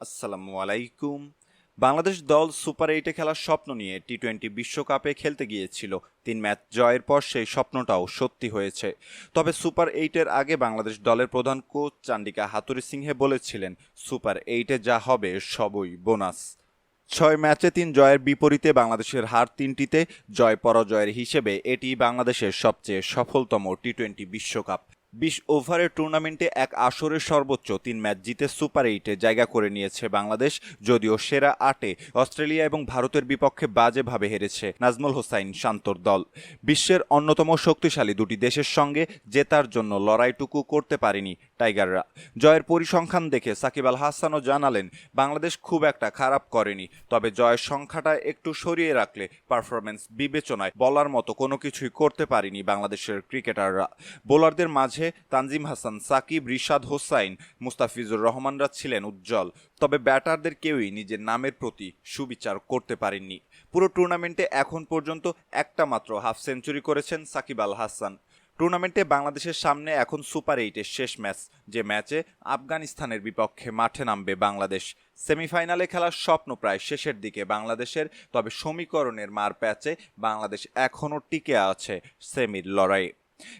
আসসালামু আলাইকুম। বাংলাদেশ দল সুপার এইটে খেলার স্বপ্ন নিয়ে টি টোয়েন্টি বিশ্বকাপে খেলতে গিয়েছিল। তিন ম্যাচ জয়ের পর সেই স্বপ্নটাও সত্যি হয়েছে। তবে সুপার এইটের আগে বাংলাদেশ দলের প্রধান কোচ চান্ডিকা হাতুরি সিংহে বলেছিলেন, সুপার এইটে যা হবে সবই বোনাস। ছয় ম্যাচে তিন জয়ের বিপরীতে বাংলাদেশের হার তিনটিতে, জয় পরাজয়ের হিসেবে এটি বাংলাদেশের সবচেয়ে সফলতম টি টোয়েন্টি বিশ্বকাপ। বিশ ওভারের টুর্নামেন্টে এক আসরের সর্বোচ্চ তিন ম্যাচ জিতে সুপার এইটে জায়গা করে নিয়েছে বাংলাদেশ, যদিও সেরা আটে অস্ট্রেলিয়া এবং ভারতের বিপক্ষে বাজেভাবে হেরেছে নাজমুল হোসাইন শান্তর দল। বিশ্বের অন্যতম শক্তিশালী দুটি দেশের সঙ্গে জেতার জন্য লড়াইটুকু করতে পারেনি টাইগাররা। জয়ের পরিসংখ্যান দেখে সাকিব আল হাসানও জানালেন, বাংলাদেশ খুব একটা খারাপ করেনি, তবে জয়ের সংখ্যাটা একটু সরিয়ে রাখলে পারফরমেন্স বিবেচনায় বলার মতো কোনো কিছুই করতে পারেনি বাংলাদেশের ক্রিকেটাররা। বোলারদের মাঝে তানজিম হাসান, সাকিব, রিশাদ হোসাইন, মুস্তাফিজুর রহমানরা ছিলেন উজ্জ্বল, তবে ব্যাটারদের কেউই নিজের নামের প্রতি সুবিচার করতে পারেননি। পুরো টুর্নামেন্টে এখন পর্যন্ত একটা মাত্র হাফ সেঞ্চুরি করেছেন সাকিব আল হাসান। টুর্নামেন্টে বাংলাদেশের সামনে এখন সুপার এইটের শেষ ম্যাচ, যে ম্যাচে আফগানিস্তানের বিপক্ষে মাঠে নামবে বাংলাদেশ। সেমিফাইনালে খেলার স্বপ্ন প্রায় শেষের দিকে বাংলাদেশের, তবে সমীকরণের মার প্যাচে বাংলাদেশ এখনও টিকে আছে সেমির লড়াইয়ে।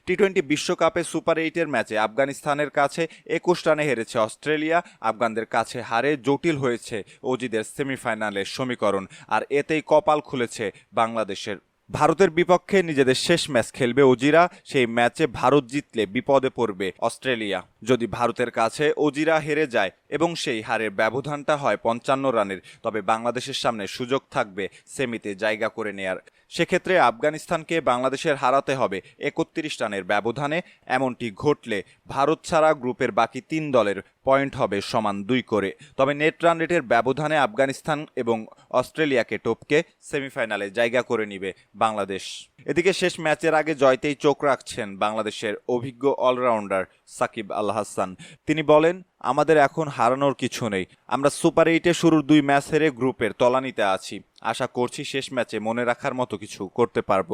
টি টোয়েন্টি বিশ্বকাপে সুপার এইটের ম্যাচে আফগানিস্তানের কাছে একুশ রানে হেরেছে অস্ট্রেলিয়া। আফগানদের কাছে হারে জটিল হয়েছে অজিদের সেমিফাইনালের সমীকরণ। আর এতেই কপাল খুলেছে বাংলাদেশের ভারতের বিপক্ষে নিজেদের শেষ ম্যাচ খেলবে ওজিরা। সেই ম্যাচে ভারত জিতলে বিপদে পড়বে অস্ট্রেলিয়া। যদি ভারতের কাছে ওজিরা হেরে যায় এবং সেই হারের ব্যবধানটা হয় পঞ্চান্ন রানের, তবে বাংলাদেশের সামনে সুযোগ থাকবে সেমিতে জায়গা করে নেয়ার। সেক্ষেত্রে আফগানিস্তানকে বাংলাদেশের হারাতে হবে একত্রিশ রানের ব্যবধানে। এমনটি ঘটলে ভারত ছাড়া গ্রুপের বাকি তিন দলের পয়েন্ট হবে সমান দুই করে। তবে নেট রান রেটের ব্যবধানে আফগানিস্তান এবং অস্ট্রেলিয়াকে টপকে সেমিফাইনালে জায়গা করে নিবে বাংলাদেশ। এদিকে শেষ ম্যাচের আগে জয়তেই চোখ রাখছেন বাংলাদেশের অভিজ্ঞ অলরাউন্ডার সাকিব আল হাসান। তিনি বলেন, আমাদের এখন হারানোর কিছু নেই। আমরা সুপার এইটে শুরুর দুই ম্যাচ হেরে গ্রুপের তলানিতে আছি। আশা করছি শেষ ম্যাচে মনে রাখার মতো কিছু করতে পারব।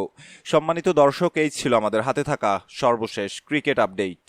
সম্মানিত দর্শক, এই ছিল আমাদের হাতে থাকা সর্বশেষ ক্রিকেট আপডেট।